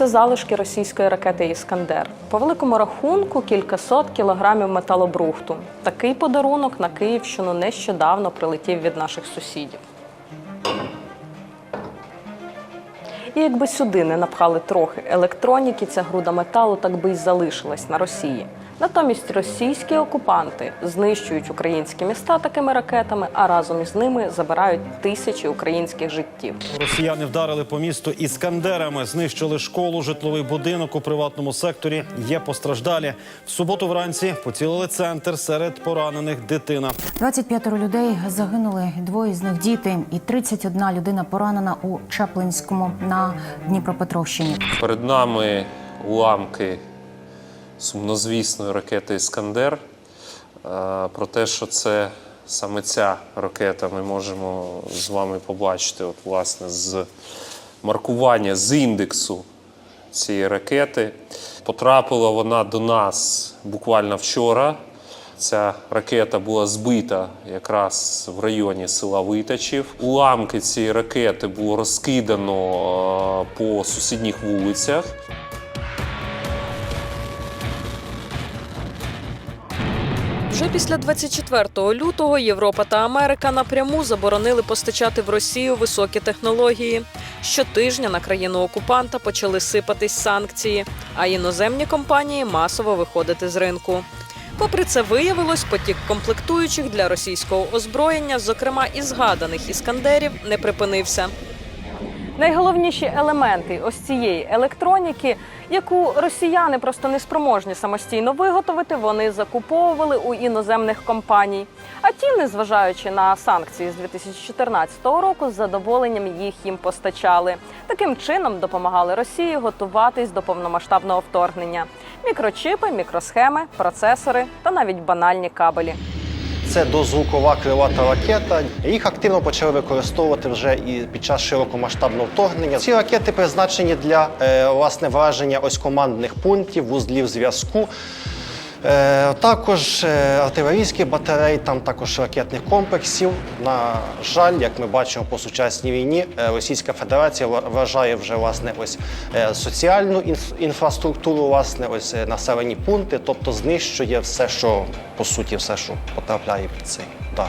Це залишки російської ракети Іскандер. По великому рахунку кількасот кілограмів металобрухту. Такий подарунок на Київщину нещодавно прилетів від наших сусідів. І якби сюди не напхали трохи електроніки, ця груда металу так би й залишилась на Росії. Натомість російські окупанти знищують українські міста такими ракетами, а разом із ними забирають тисячі українських життів. Росіяни вдарили по місту іскандерами, знищили школу, житловий будинок у приватному секторі. Є постраждалі. В суботу вранці поцілили центр серед поранених дитина. 25 людей загинули, двоє з них діти, і 31 людина поранена у Чаплинському на Дніпропетровщині. Перед нами уламки сумнозвісної ракети Іскандер. Е, Про те, що це саме ця ракета, ми можемо з вами побачити, от, власне, з маркування з індексу цієї ракети. Потрапила вона до нас буквально вчора. Ця ракета була збита якраз в районі села Витачів. Уламки цієї ракети було розкидано е, по сусідніх вулицях. Вже після 24 лютого Європа та Америка напряму заборонили постачати в Росію високі технології. Щотижня на країну окупанта почали сипатись санкції, а іноземні компанії масово виходити з ринку. Попри це, виявилось, потік комплектуючих для російського озброєння, зокрема і згаданих іскандерів, не припинився. Найголовніші елементи ось цієї електроніки, яку росіяни просто не спроможні самостійно виготовити, вони закуповували у іноземних компаній. А ті, незважаючи на санкції з 2014 року, з задоволенням їх їм постачали. Таким чином допомагали Росії готуватись до повномасштабного вторгнення. Мікрочипи, мікросхеми, процесори та навіть банальні кабелі. Це дозвукова крилата ракета. Їх активно почали використовувати вже і під час широкомасштабного вторгнення. Ці ракети призначені для е, власне враження ось командних пунктів, вузлів зв'язку. Е, також е, артилерійських батарей, там також ракетних комплексів. На жаль, як ми бачимо по сучасній війні, е, Російська Федерація ва- вважає вже власне ось соціальну інфраструктуру, власне, ось населені пункти, тобто знищує все, що по суті, все, що потрапляє під цей удар.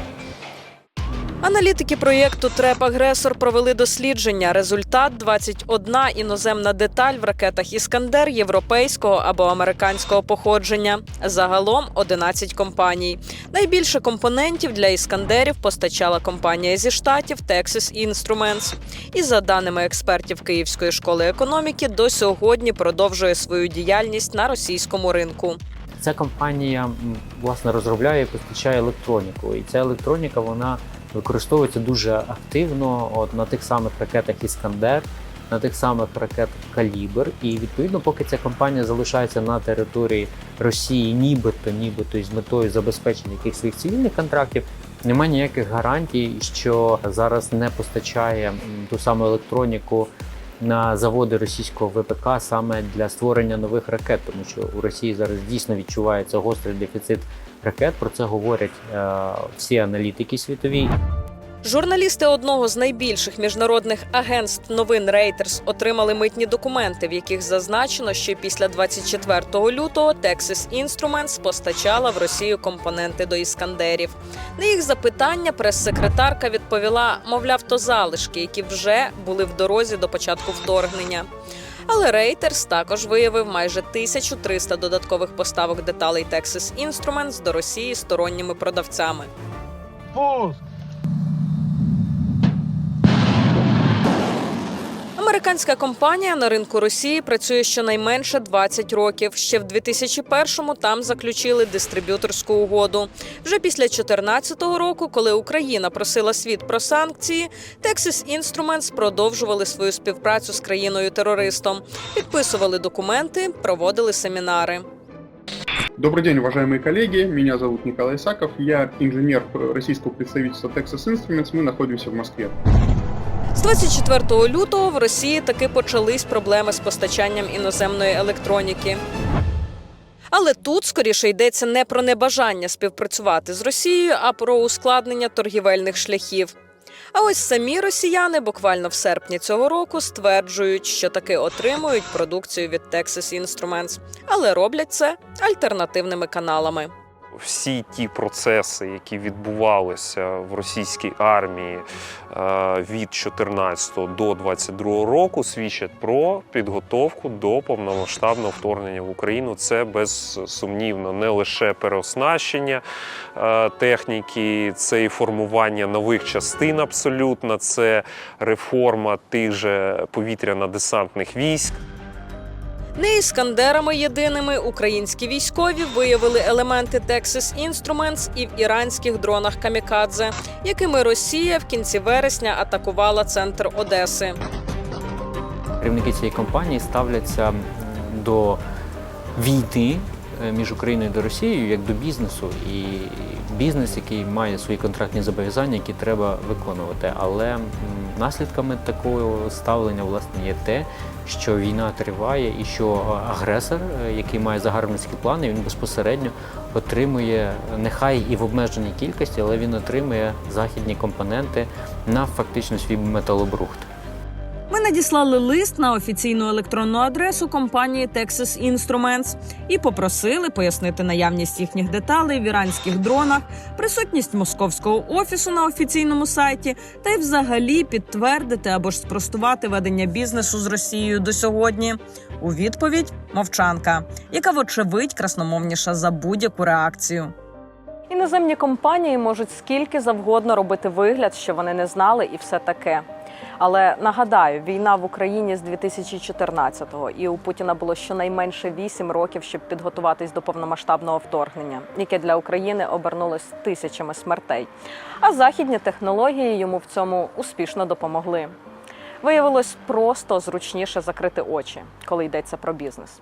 Аналітики проєкту Треп Агресор провели дослідження. Результат 21 іноземна деталь в ракетах Іскандер європейського або американського походження. Загалом 11 компаній. Найбільше компонентів для іскандерів постачала компанія зі штатів Texas Instruments. І за даними експертів Київської школи економіки, до сьогодні продовжує свою діяльність на російському ринку. Ця компанія власне розробляє і постачає електроніку. І ця електроніка вона використовується дуже активно от, на тих самих ракетах Іскандер, на тих самих ракетах Калібр. І відповідно, поки ця компанія залишається на території Росії, нібито, нібито з метою забезпечення якихось своїх цивільних контрактів. Немає ніяких гарантій, що зараз не постачає ту саму електроніку на заводи російського ВПК саме для створення нових ракет, тому що у Росії зараз дійсно відчувається гострий дефіцит ракет. Про це говорять е, всі аналітики світові. Журналісти одного з найбільших міжнародних агентств новин Reuters отримали митні документи, в яких зазначено, що після 24 лютого Texas Instruments постачала в Росію компоненти до іскандерів. На їх запитання прес-секретарка відповіла, мовляв, то залишки, які вже були в дорозі до початку вторгнення. Але Reuters також виявив майже 1300 додаткових поставок деталей Texas Instruments до Росії сторонніми продавцями. Американська компанія на ринку Росії працює щонайменше 20 років. Ще в 2001-му там заключили дистриб'юторську угоду. Вже після 2014 року, коли Україна просила світ про санкції, Texas Instruments продовжували свою співпрацю з країною-терористом, підписували документи, проводили семінари. Добрый день, уважаемые коллеги. Меня зовут Николай Исаков. Я инженер российского представительства Texas Instruments. Мы находимся в Москве. З 24 лютого в Росії таки почались проблеми з постачанням іноземної електроніки. Але тут скоріше йдеться не про небажання співпрацювати з Росією, а про ускладнення торгівельних шляхів. А ось самі росіяни буквально в серпні цього року стверджують, що таки отримують продукцію від Texas Instruments, але роблять це альтернативними каналами. Всі ті процеси, які відбувалися в російській армії е, від 14 до 22 року, свідчать про підготовку до повномасштабного вторгнення в Україну. Це безсумнівно не лише переоснащення е, техніки, це і формування нових частин абсолютно, це реформа тих же повітряно-десантних військ. Не іскандерами єдиними українські військові виявили елементи Texas Instruments і в іранських дронах Камікадзе, якими Росія в кінці вересня атакувала центр Одеси. Керівники цієї компанії ставляться до війни між Україною та Росією як до бізнесу, і бізнес, який має свої контрактні зобов'язання, які треба виконувати. Але наслідками такого ставлення власне є те, що війна триває, і що агресор, е, який має загарбницькі плани, він безпосередньо отримує нехай і в обмеженій кількості, але він отримує західні компоненти на фактично свій металобрухт. Надіслали лист на офіційну електронну адресу компанії Texas Instruments і попросили пояснити наявність їхніх деталей в іранських дронах, присутність московського офісу на офіційному сайті, та й взагалі підтвердити або ж спростувати ведення бізнесу з Росією до сьогодні. У відповідь мовчанка, яка вочевидь красномовніша за будь-яку реакцію. Іноземні компанії можуть скільки завгодно робити вигляд, що вони не знали, і все таке. Але нагадаю, війна в Україні з 2014-го, і у Путіна було щонайменше 8 років, щоб підготуватись до повномасштабного вторгнення, яке для України обернулось тисячами смертей. А західні технології йому в цьому успішно допомогли. Виявилось просто зручніше закрити очі, коли йдеться про бізнес.